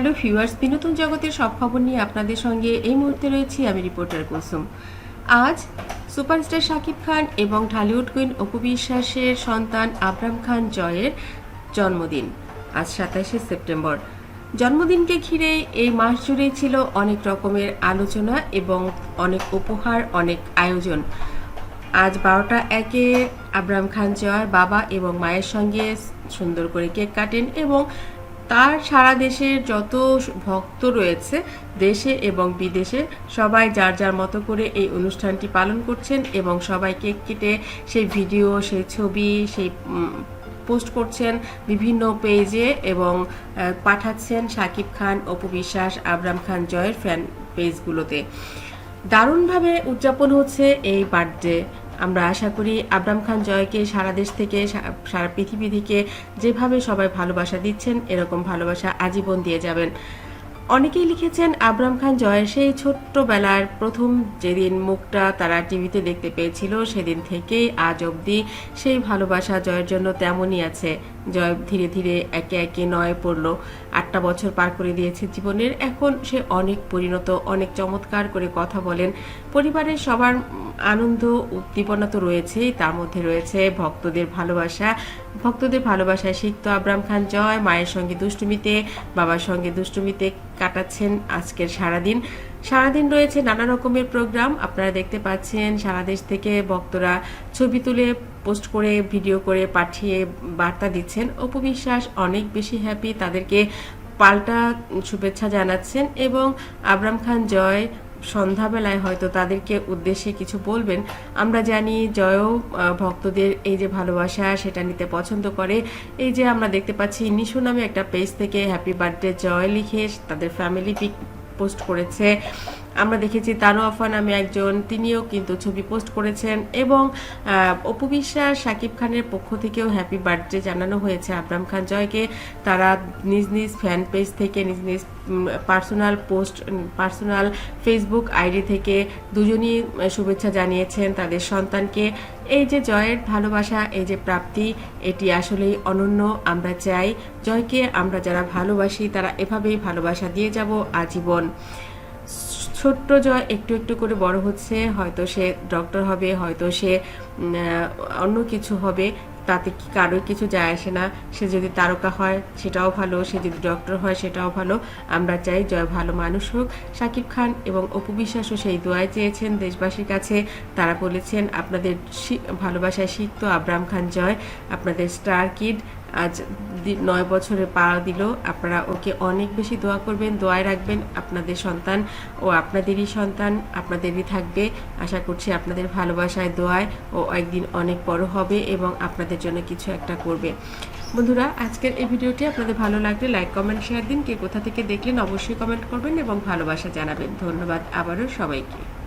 Hello viewers, বিনোদন জগতের সব খবর নিয়ে আপনাদের সঙ্গে এই মুহূর্তে রয়েছি আমি রিপোর্টার কুসুম। আজ সুপারস্টার শাকিব খান এবং ঢালিউড কুইন অপু বিশ্বাসের সন্তান আবরাম খান জয়ের জন্মদিন, আজ সাতাশে সেপ্টেম্বর। জন্মদিনকে ঘিরে এই মাস জুড়েই ছিল অনেক রকমের আলোচনা এবং অনেক উপহার, অনেক আয়োজন। আজ বারোটা একে আবরাম খান জয় বাবা এবং মায়ের সঙ্গে সুন্দর করে কেক কাটেন এবং তার সারা দেশের যত ভক্ত রয়েছে, দেশে এবং বিদেশে, সবাই যার যার মতো করে এই অনুষ্ঠানটি পালন করছেন এবং সবাই কেক কেটে সেই ভিডিও, সেই ছবি, সেই পোস্ট করছেন বিভিন্ন পেজে এবং পাঠাচ্ছেন শাকিব খান, অপু বিশ্বাস, আবরাম খান জয়ের ফ্যান পেজগুলোতে দারুণভাবে উদযাপন হচ্ছে এই বার্থডে। আমরা আশা করি আবরাম খান জয়কে সারা দেশ থেকে সারা পৃথিবী থেকে যেভাবে সবাই ভালোবাসা দিচ্ছেন, এরকম ভালোবাসা আজীবন দিয়ে যাবেন। অনেকেই লিখেছেন আবরাম খান জয়ের সেই ছোট্টবেলার প্রথম যেদিন মুখটা তারা টিভিতে দেখতে পেয়েছিল, সেদিন থেকেই আজ অবধি সেই ভালোবাসা জয়ের জন্য তেমনই আছে। জয় ধীরে ধীরে একে একে নয় পড়ল। আটটা বছর পার করে দিয়েছে জীবনের। এখন সে অনেক পরিণত, অনেক চমৎকার করে কথা বলেন। পরিবারের সবার আনন্দ উদ্দীপনা তো রয়েছেই, তার মধ্যে রয়েছে ভক্তদের ভালোবাসা। ভক্তদের ভালোবাসায় সিক্ত আবরাম খান জয়, মায়ের সঙ্গে দুষ্টুমিতে, বাবার সঙ্গে দুষ্টুমিতে কাটাচ্ছেন আজকের সারাদিন। সারাদিন রয়েছে নানা রকমের প্রোগ্রাম। আপনারা দেখতে পাচ্ছেন সারা দেশ থেকে ভক্তরা ছবি তুলে, পোস্ট করে, ভিডিও করে পাঠিয়ে বার্তা দিচ্ছেন। অপু বিশ্বাস অনেক বেশি হ্যাপি তাদেরকে পাল্টা শুভেচ্ছা জানাচ্ছেন এবং আবরাম খান জয় সন্ধ্যাবেলায় হয়তো তাদেরকে উদ্দেশ্যে কিছু বলবেন। আমরা জানি জয়ও ভক্তদের এই যে ভালোবাসা সেটা নিতে পছন্দ করে। এই যে আমরা দেখতে পাচ্ছি নিশু নামে একটা পেজ থেকে হ্যাপি বার্থডে জয় লিখে তাদের ফ্যামিলি পিক পোস্ট করেছে। আমরা দেখেছি তানু আফা নামে একজন, তিনিও কিন্তু ছবি পোস্ট করেছেন এবং অপু বিশ্বাস, শাকিব খানের পক্ষ থেকেও হ্যাপি বার্থডে জানানো হয়েছে আবরাম খান জয়কে। তারা নিজ নিজ ফ্যান পেজ থেকে, নিজ নিজ personal post personal Facebook ID থেকে দুজনই শুভেচ্ছা জানিয়েছেন তাদের সন্তানকে। এই যে জয়ের ভালোবাসা, এই যে প্রাপ্তি, এটি আসলেই অনন্য। আমরা চাই জয়কে, আমরা যারা ভালোবাসি তারা এভাবেই ভালোবাসা দিয়ে যাব আজীবন। ছোট্ট জয় একটু একটু করে বড় হচ্ছে, হয়তো সে ডক্টর হবে, হয়তো সে অন্য কিছু হবে, তাতে কি কারোর কিছু যায় আসে না। সে যদি তারকা হয়, সেটাও ভালো, সে যদি ডক্টর হয়, সেটাও ভালো। আমরা চাই জয় ভালো মানুষ হোক। শাকিব খান এবং অপু বিশ্বাসও সেই দোয়ায় চেয়েছেন দেশবাসীর কাছে। তারা বলেছেন, আপনাদের ভালোবাসায় শিখতো আবরাম খান জয়। আপনাদের স্টার কিড আজ নয় বছরে পা দিল। আপনারা ওকে অনেক বেশি দোয়া করবেন, দোয়ায় রাখবেন। আপনাদের সন্তান ও আপনাদেরই সন্তান, আপনাদেরই থাকবে। আশা করছি আপনাদের ভালোবাসায়, দোয়ায় ও একদিন অনেক বড় হবে এবং আপনাদের জন্য কিছু একটা করবে। বন্ধুরা, আজকের এই ভিডিওটি আপনাদের ভালো লাগলে লাইক কমেন্ট শেয়ার দিন। কে কোথা থেকে দেখলেন অবশ্যই কমেন্ট করবেন এবং ভালোবাসা জানাবেন। ধন্যবাদ আবারও সবাইকে।